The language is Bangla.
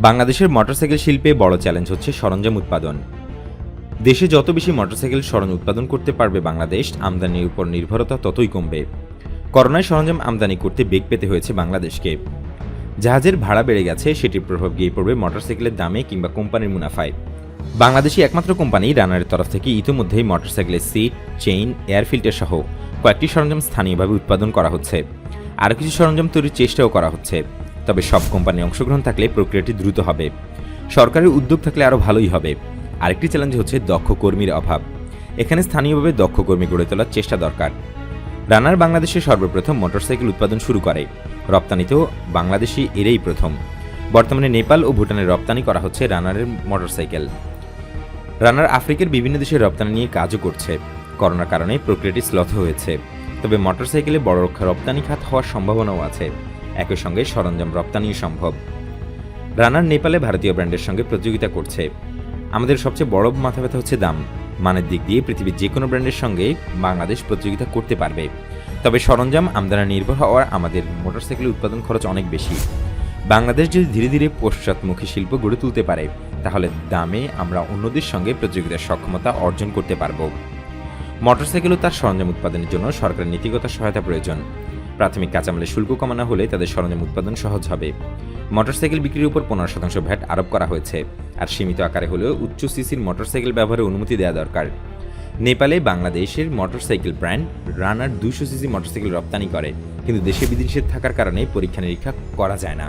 বাংলাদেশের মোটরসাইকেল শিল্পে বড় চ্যালেঞ্জ হচ্ছে সরঞ্জাম উৎপাদন। দেশে যত বেশি মোটরসাইকেল সরঞ্জাম উৎপাদন করতে পারবে বাংলাদেশ, আমদানির উপর নির্ভরতা ততই কমবে। করোনায় সরঞ্জাম আমদানি করতে বেগ পেতে হয়েছে বাংলাদেশকে। জাহাজের ভাড়া বেড়ে গেছে, সেটির প্রভাব গিয়ে পড়বে মোটরসাইকেলের দামে কিংবা কোম্পানির মুনাফায়। বাংলাদেশি একমাত্র কোম্পানি রানারের তরফ থেকে ইতিমধ্যেই মোটরসাইকেলের সিট চেইন, এয়ার ফিল্টার সহ কয়েকটি সরঞ্জাম স্থানীয়ভাবে উৎপাদন করা হচ্ছে। আরও কিছু সরঞ্জাম তৈরির চেষ্টাও করা হচ্ছে। তবে সব কোম্পানির অংশগ্রহণ থাকলে প্রক্রিয়াটি দ্রুত হবে। সরকারের উদ্যোগ থাকলে আরও ভালোই হবে। আরেকটি চ্যালেঞ্জ হচ্ছে দক্ষ কর্মীর অভাব। এখানে স্থানীয়ভাবে দক্ষ কর্মী গড়ে তোলার চেষ্টা দরকার। রানার বাংলাদেশে সর্বপ্রথম মোটরসাইকেল উৎপাদন শুরু করে। রপ্তানিতেও বাংলাদেশি এরই প্রথম। বর্তমানে নেপাল ও ভুটানে রপ্তানি করা হচ্ছে রানারের মোটরসাইকেল। রানার আফ্রিকার বিভিন্ন দেশে রপ্তানি নিয়ে কাজও করছে। করোনার কারণে প্রক্রিয়াটি স্লথ হয়েছে। তবে মোটরসাইকেলে বড় রক্ষা রপ্তানি খাত হওয়ার সম্ভাবনাও আছে। একই সঙ্গে সরঞ্জাম রপ্তানিও সম্ভব। রানার নেপালে ভারতীয় ব্র্যান্ডের সঙ্গে প্রতিযোগিতা করছে। আমাদের সবচেয়ে বড় মাথা ব্যথা হচ্ছে দাম। মানের দিক দিয়ে পৃথিবীর যে কোনো ব্র্যান্ডের সঙ্গে বাংলাদেশ প্রতিযোগিতা করতে পারবে। তবে সরঞ্জাম আমদানি নির্ভর হওয়ার আমাদের মোটরসাইকেলের উৎপাদন খরচ অনেক বেশি। বাংলাদেশ যদি ধীরে ধীরে পশ্চাৎমুখী শিল্প গড়ে তুলতে পারে, তাহলে দামে আমরা অন্যদের সঙ্গে প্রতিযোগিতার সক্ষমতা অর্জন করতে পারব। মোটরসাইকেল ও তার সরঞ্জাম উৎপাদনের জন্য সরকারের নীতিগত সহায়তা প্রয়োজন। প্রাথমিক কাঁচামালের শুল্ক কমানো হলে তাদের সরঞ্জাম উৎপাদন সহজ হবে। মোটরসাইকেল বিক্রির উপর পনেরো শতাংশ ভ্যাট আরোপ করা হয়েছে। আর সীমিত আকারে হলেও উচ্চ সিসির মোটরসাইকেল ব্যবহারের অনুমতি দেওয়া দরকার। নেপালে বাংলাদেশের মোটরসাইকেল ব্র্যান্ড রানার দুশো সিসি মোটরসাইকেল রপ্তানি করে। কিন্তু দেশে বিদেশে থাকার কারণে পরীক্ষা নিরীক্ষা করা যায় না।